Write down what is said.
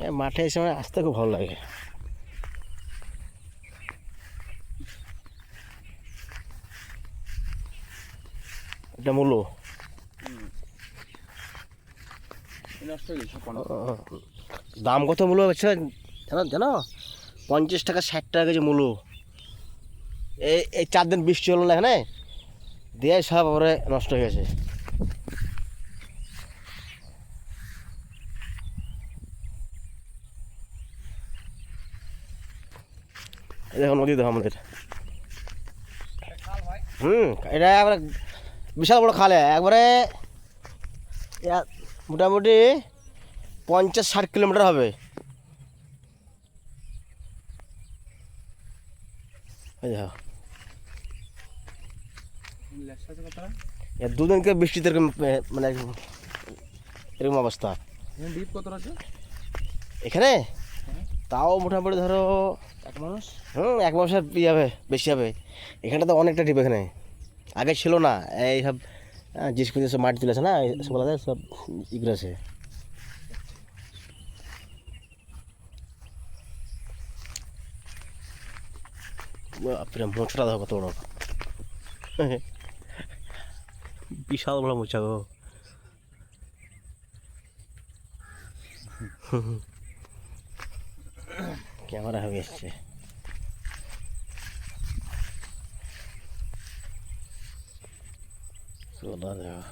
হ্যাঁ মাঠে এসে মানে আসতে খুব ভালো লাগে। এটা মূলো। দাম কত মূলো জানো জানো? পঞ্চাশ টাকা ষাট টাকা কেজি মূলো। এই এই চার দিন বৃষ্টি হলো না এখানে? দিয়ে সব পরে নষ্ট হয়ে গেছে। দেখো নদী দেখো আমাদের। হুম এটা একবারে বিশাল বড় খালে একবারে মোটামুটি পঞ্চাশ ষাট কিলোমিটার হবে। দুদিনকে বৃষ্টিতে এরকম মানে এরকম অবস্থা। এখানে এখানে? তাও মোটামুটি ধরো হুম এক মাসের ইয়ে হবে বেশি হবে। এখানটা তো অনেকটা ডিপ এখানে। আগে ছিল না এই সব জিনিসপত্র সব মাটি তুলেছে না সব আলাদা সব ইগুলো আছে বাপরে দেখো কত বড়। বিশাল বড় মোচা গো। ক্যামেরা হয়ে এসছে والله أنا